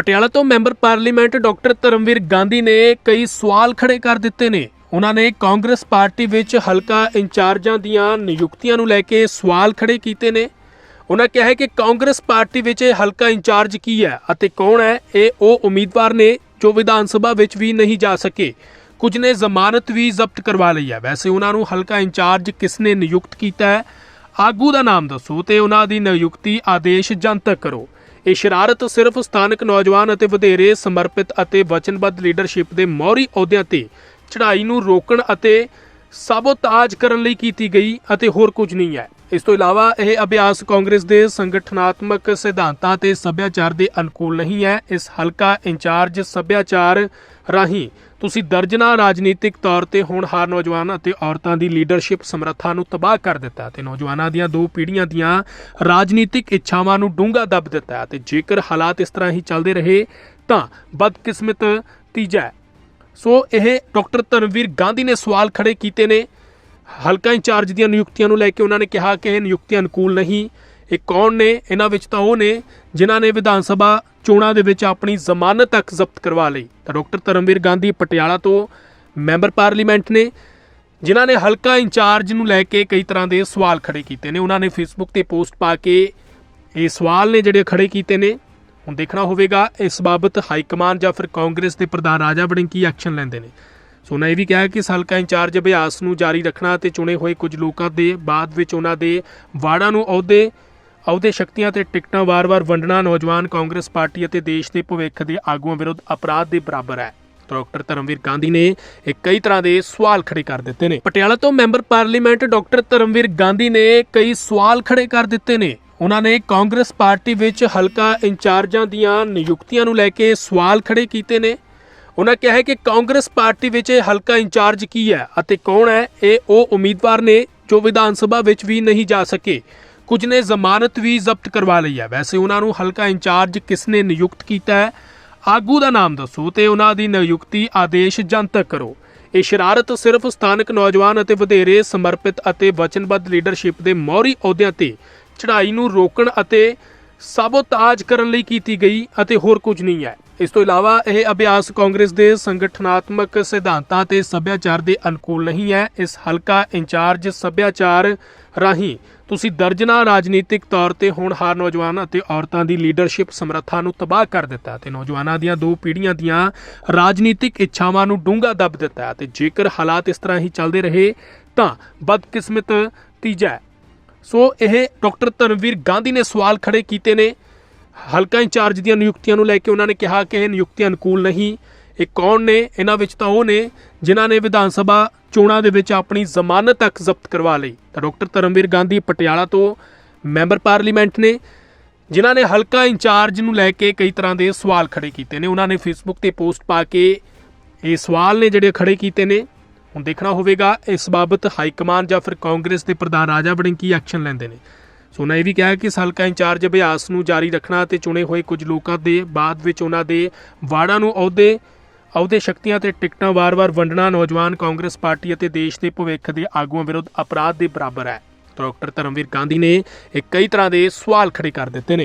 ਪਟਿਆਲਾ ਤੋਂ member parliament doctor Dharamvir Gandhi ਨੇ ਕਈ ਸਵਾਲ ਖੜੇ ਕਰ ਦਿੱਤੇ ਨੇ। ਉਹਨਾਂ ਨੇ ਕਾਂਗਰਸ ਪਾਰਟੀ ਵਿੱਚ ਹਲਕਾ ਇੰਚਾਰਜਾਂ ਦੀਆਂ ਨਿਯੁਕਤੀਆਂ ਨੂੰ ਲੈ ਕੇ ਸਵਾਲ ਖੜੇ ਕੀਤੇ ਨੇ। ਉਹਨਾਂ ਕਿਹਾ ਹੈ ਕਿ ਕਾਂਗਰਸ ਪਾਰਟੀ ਵਿੱਚ ਹਲਕਾ ਇੰਚਾਰਜ ਕੀ ਹੈ ਅਤੇ ਕੌਣ ਹੈ, ਇਹ ਉਹ ਉਮੀਦਵਾਰ ਨੇ ਜੋ ਵਿਧਾਨ ਸਭਾ ਵਿੱਚ ਵੀ ਨਹੀਂ ਜਾ ਸਕੇ। ਕੁਝ ਨੇ ਜ਼ਮਾਨਤ ਵੀ ਜ਼ਬਤ ਕਰਵਾ ਲਈ ਹੈ। ਵੈਸੇ ਉਹਨਾਂ ਨੂੰ ਹਲਕਾ ਇੰਚਾਰਜ ਕਿਸ ਨੇ ਨਿਯੁਕਤ ਕੀਤਾ ਹੈ, ਆਗੂ ਦਾ ਨਾਮ ਦੱਸੋ ਤੇ ਉਹਨਾਂ ਦੀ ਨਿਯੁਕਤੀ ਆਦੇਸ਼ ਜਨਤਕ ਕਰੋ। ਇਹ ਸ਼ਰਾਰਤ ਸਿਰਫ ਸਥਾਨਕ ਨੌਜਵਾਨ ਅਤੇ ਵਧੇਰੇ ਸਮਰਪਿਤ ਅਤੇ ਵਚਨਬੱਧ ਲੀਡਰਸ਼ਿਪ ਦੇ ਮੌਹਰੀ ਅਹੁਦਿਆਂ ਤੇ ਚੜ੍ਹਾਈ ਨੂੰ ਰੋਕਣ ਅਤੇ ਸਾਬੋਤਾਜ ਕਰਨ ਲਈ ਕੀਤੀ ਗਈ ਅਤੇ ਹੋਰ ਕੁਝ ਨਹੀਂ ਹੈ। ਇਸ ਤੋਂ ਇਲਾਵਾ ਇਹ ਅਭਿਆਸ ਕਾਂਗਰਸ ਦੇ ਸੰਗਠਨਾਤਮਕ ਸਿਧਾਂਤਾਂ ਤੇ ਸੱਭਿਆਚਾਰ ਦੇ ਅਨੁਕੂਲ ਨਹੀਂ ਹੈ। ਇਸ ਹਲਕਾ ਇੰਚਾਰਜ ਸੱਭਿਆਚਾਰ ਰਾਹੀਂ ਤੁਸੀਂ ਦਰਜਨਾ ਰਾਜਨੀਤਿਕ ਤੌਰ ਤੇ ਹੋਣਹਾਰ ਨੌਜਵਾਨ ਅਤੇ ਔਰਤਾਂ ਦੀ ਲੀਡਰਸ਼ਿਪ ਸਮਰੱਥਾ ਨੂੰ ਤਬਾਹ ਕਰ ਦਿੱਤਾ ਤੇ ਨੌਜਵਾਨਾਂ ਦੀਆਂ ਦੋ ਪੀੜ੍ਹੀਆਂ ਦੀਆਂ ਰਾਜਨੀਤਿਕ ਇੱਛਾਵਾਂ ਨੂੰ ਡੂੰਘਾ ਦੱਬ ਦਿੱਤਾ ਹੈ ਤੇ ਜੇਕਰ ਹਾਲਾਤ ਇਸ ਤਰ੍ਹਾਂ ਹੀ ਚੱਲਦੇ ਰਹੇ ਤਾਂ ਬਦਕਿਸਮਤ ਤੀਜਾ ਸੋ ਇਹ ਡਾਕਟਰ ਧਰਮਵੀਰ ਗਾਂਧੀ ਨੇ ਸਵਾਲ ਖੜੇ ਕੀਤੇ ਨੇ। ਹਲਕਾ ਇੰਚਾਰਜ ਦੀਆਂ ਨਿਯੁਕਤੀਆਂ ਨੂੰ ਲੈ ਕੇ ਉਹਨਾਂ ਨੇ ਕਿਹਾ ਕਿ ਇਹ ਨਿਯੁਕਤੀਆਂ ਅਨੁਕੂਲ ਨਹੀਂ। ਇਹ ਕੌਣ ਨੇ? ਇਹਨਾਂ ਵਿੱਚ ਤਾਂ ਉਹ ਨੇ ਜਿਨ੍ਹਾਂ ਨੇ ਵਿਧਾਨ ਸਭਾ ਚੋਣਾਂ ਦੇ ਵਿੱਚ ਆਪਣੀ ਜ਼ਮਾਨਤ ਤੱਕ ਜ਼ਬਤ ਕਰਵਾ ਲਈ। ਤਾਂ ਡਾਕਟਰ ਧਰਮਵੀਰ ਗਾਂਧੀ ਪਟਿਆਲਾ ਤੋਂ ਮੈਂਬਰ ਪਾਰਲੀਮੈਂਟ ਨੇ, ਜਿਨ੍ਹਾਂ ਨੇ ਹਲਕਾ ਇੰਚਾਰਜ ਨੂੰ ਲੈ ਕੇ ਕਈ ਤਰ੍ਹਾਂ ਦੇ ਸਵਾਲ ਖੜੇ ਕੀਤੇ ਨੇ। ਉਹਨਾਂ ਨੇ ਫੇਸਬੁੱਕ ਤੇ ਪੋਸਟ ਪਾ ਕੇ ਇਹ ਸਵਾਲ ਨੇ ਜਿਹੜੇ ਖੜੇ ਕੀਤੇ ਨੇ। ਹੁਣ ਦੇਖਣਾ ਹੋਵੇਗਾ ਇਸ ਬਾਬਤ ਹਾਈ ਕਮਾਨ ਜਾਂ ਫਿਰ ਕਾਂਗਰਸ ਦੇ ਪ੍ਰਧਾਨ ਰਾਜਾ ਵੜਿੰਗ ਕੀ ਐਕਸ਼ਨ ਲੈਂਦੇ ਨੇ। ਸੋ ਉਹਨਾਂ ਇਹ ਵੀ ਕਿਹਾ ਕਿ ਇਸ ਹਲਕਾ ਇੰਚਾਰਜ ਅਭਿਆਸ ਨੂੰ ਜਾਰੀ ਰੱਖਣਾ ਤੇ ਚੁਣੇ ਹੋਏ ਕੁਝ ਲੋਕਾਂ ਦੇ ਬਾਅਦ ਵਿੱਚ ਉਹਨਾਂ ਦੇ ਵਾੜਾਂ ਨੂੰ ਅਹੁਦੇ ਅਹੁਦੇ ਸ਼ਕਤੀਆਂ ਤੇ ਟਿਕਟਾਂ ਵਾਰ-ਵਾਰ ਵੰਡਣਾ ਨੌਜਵਾਨ ਕਾਂਗਰਸ ਪਾਰਟੀ ਅਤੇ ਦੇਸ਼ ਦੇ ਭਵਿੱਖ ਦੇ ਆਗੂਆਂ ਵਿਰੁੱਧ ਅਪਰਾਧ ਦੇ ਬਰਾਬਰ ਹੈ। ਡਾਕਟਰ ਧਰਮਵੀਰ ਗਾਂਧੀ ਨੇ ਇਹ ਕਈ ਤਰ੍ਹਾਂ ਦੇ ਸਵਾਲ ਖੜੇ ਕਰ ਦਿੱਤੇ ਨੇ। ਪਟਿਆਲਾ ਤੋਂ member parliament doctor Dharamvir Gandhi ਨੇ ਕਈ ਸਵਾਲ ਖੜੇ ਕਰ ਦਿੱਤੇ ਨੇ। ਉਹਨਾਂ ਨੇ ਕਾਂਗਰਸ ਪਾਰਟੀ ਵਿੱਚ ਹਲਕਾ ਇੰਚਾਰਜਾਂ ਦੀਆਂ ਨਿਯੁਕਤੀਆਂ ਨੂੰ ਲੈ ਕੇ ਸਵਾਲ ਖੜੇ ਕੀਤੇ ਨੇ। ਉਹਨਾਂ ਕਿਹਾ ਹੈ ਕਿ ਕਾਂਗਰਸ ਪਾਰਟੀ ਵਿੱਚ ਹਲਕਾ ਇੰਚਾਰਜ ਕੀ ਹੈ ਅਤੇ ਕੌਣ ਹੈ? ਇਹ ਉਹ ਉਮੀਦਵਾਰ ਨੇ ਜੋ ਵਿਧਾਨ ਸਭਾ ਵਿੱਚ ਵੀ ਨਹੀਂ ਜਾ ਸਕੇ। ਕੁਝ ਨੇ ਜ਼ਮਾਨਤ ਵੀ ਜ਼ਬਤ ਕਰਵਾ ਲਈ ਹੈ। ਵੈਸੇ ਉਹਨਾਂ ਨੂੰ ਹਲਕਾ ਇੰਚਾਰਜ ਕਿਸ ਨੇ ਨਿਯੁਕਤ ਕੀਤਾ ਹੈ? ਆਗੂ ਦਾ ਨਾਮ ਦੱਸੋ ਤੇ ਉਹਨਾਂ ਦੀ ਨਿਯੁਕਤੀ ਆਦੇਸ਼ ਜਨਤਕ ਕਰੋ। ਇਹ ਸ਼ਰਾਰਤ ਸਿਰਫ ਸਥਾਨਕ ਨੌਜਵਾਨ ਅਤੇ ਵਧੇਰੇ ਸਮਰਪਿਤ ਅਤੇ ਵਚਨਬੱਧ ਲੀਡਰਸ਼ਿਪ ਦੇ ਮੌਹਰੀ ਅਹੁਦਿਆਂ ਤੇ ਚੜ੍ਹਾਈ ਨੂੰ ਰੋਕਣ ਅਤੇ ਸਾਬੋਤਾਜ ਕਰਨ ਲਈ ਕੀਤੀ ਗਈ ਅਤੇ ਹੋਰ ਕੁਝ ਨਹੀਂ ਹੈ। ਇਸ ਤੋਂ ਇਲਾਵਾ ਇਹ ਅਭਿਆਸ ਕਾਂਗਰਸ ਦੇ ਸੰਗਠਨਾਤਮਕ ਸਿਧਾਂਤਾਂ ਤੇ ਸੱਭਿਆਚਾਰ ਦੇ ਅਨੁਕੂਲ ਨਹੀਂ ਹੈ। ਇਸ ਹਲਕਾ ਇੰਚਾਰਜ ਸੱਭਿਆਚਾਰ ਰਾਹੀਂ ਤੁਸੀਂ ਦਰਜਨਾ ਰਾਜਨੀਤਿਕ ਤੌਰ ਤੇ ਹੋਣਹਾਰ ਨੌਜਵਾਨ ਅਤੇ ਔਰਤਾਂ ਦੀ ਲੀਡਰਸ਼ਿਪ ਸਮਰੱਥਾ ਨੂੰ ਤਬਾਹ ਕਰ ਦਿੱਤਾ ਤੇ ਨੌਜਵਾਨਾਂ ਦੀਆਂ ਦੋ ਪੀੜ੍ਹੀਆਂ ਦੀਆਂ ਰਾਜਨੀਤਿਕ ਇੱਛਾਵਾਂ ਨੂੰ ਡੂੰਘਾ ਦੱਬ ਦਿੱਤਾ ਹੈ ਤੇ ਜੇਕਰ ਹਾਲਾਤ ਇਸ ਤਰ੍ਹਾਂ ਹੀ ਚੱਲਦੇ ਰਹੇ ਤਾਂ ਬਦਕਿਸਮਤ ਤੀਜਾ ਸੋ ਇਹ ਡਾਕਟਰ ਧਰਮਵੀਰ ਗਾਂਧੀ ਨੇ ਸਵਾਲ ਖੜੇ ਕੀਤੇ ਨੇ। ਹਲਕਾ ਇੰਚਾਰਜ ਦੀਆਂ ਨਿਯੁਕਤੀਆਂ ਨੂੰ ਲੈ ਕੇ ਉਹਨਾਂ ਨੇ ਕਿਹਾ ਕਿ ਇਹ ਨਿਯੁਕਤੀਆਂ ਅਨੁਕੂਲ ਨਹੀਂ। ਇਹ ਕੌਣ ਨੇ? ਇਹਨਾਂ ਵਿੱਚ ਤਾਂ ਉਹ ਨੇ ਜਿਨ੍ਹਾਂ ਨੇ ਵਿਧਾਨ ਸਭਾ ਚੋਣਾਂ ਦੇ ਵਿੱਚ ਆਪਣੀ ਜ਼ਮਾਨਤ ਤੱਕ ਜ਼ਬਤ ਕਰਵਾ ਲਈ। ਤਾਂ ਡਾਕਟਰ ਧਰਮਵੀਰ ਗਾਂਧੀ ਪਟਿਆਲਾ ਤੋਂ ਮੈਂਬਰ ਪਾਰਲੀਮੈਂਟ ਨੇ, ਜਿਨ੍ਹਾਂ ਨੇ ਹਲਕਾ ਇੰਚਾਰਜ ਨੂੰ ਲੈ ਕੇ ਕਈ ਤਰ੍ਹਾਂ ਦੇ ਸਵਾਲ ਖੜੇ ਕੀਤੇ ਨੇ। ਉਹਨਾਂ ਨੇ ਫੇਸਬੁੱਕ ਤੇ ਪੋਸਟ ਪਾ ਕੇ ਇਹ ਸਵਾਲ ਨੇ ਜਿਹੜੇ ਖੜੇ ਕੀਤੇ ਨੇ। ਹੁਣ ਦੇਖਣਾ ਹੋਵੇਗਾ ਇਸ ਬਾਬਤ ਹਾਈ ਕਮਾਨ ਜਾਂ ਫਿਰ ਕਾਂਗਰਸ ਦੇ ਪ੍ਰਧਾਨ ਰਾਜਾ ਵੜਿੰਗ ਕੀ ਐਕਸ਼ਨ ਲੈਂਦੇ ਨੇ। ਸੋ ਉਹਨਾਂ ਇਹ ਵੀ ਕਿਹਾ ਕਿ ਹਲਕਾ ਇੰਚਾਰਜ ਅਭਿਆਸ ਨੂੰ ਜਾਰੀ ਰੱਖਣਾ ਤੇ ਚੁਣੇ ਹੋਏ ਕੁਝ ਲੋਕਾਂ ਦੇ ਬਾਅਦ ਵਿੱਚ ਉਹਨਾਂ ਦੇ ਵਾੜਾਂ ਨੂੰ ਅਹੁਦੇ ਅਹੁਦੇ ਸ਼ਕਤੀਆਂ ਤੇ ਟਿਕਟਾਂ ਵਾਰ-ਵਾਰ ਵੰਡਣਾ ਨੌਜਵਾਨ ਕਾਂਗਰਸ ਪਾਰਟੀ ਅਤੇ ਦੇਸ਼ ਦੇ ਭਵਿੱਖ ਦੇ ਆਗੂਆਂ ਵਿਰੁੱਧ ਅਪਰਾਧ ਦੇ ਬਰਾਬਰ ਹੈ। ਡਾਕਟਰ ਧਰਮਵੀਰ ਗਾਂਧੀ ਨੇ ਇਹ ਕਈ ਤਰ੍ਹਾਂ ਦੇ ਸਵਾਲ ਖੜੇ ਕਰ ਦਿੱਤੇ ਨੇ।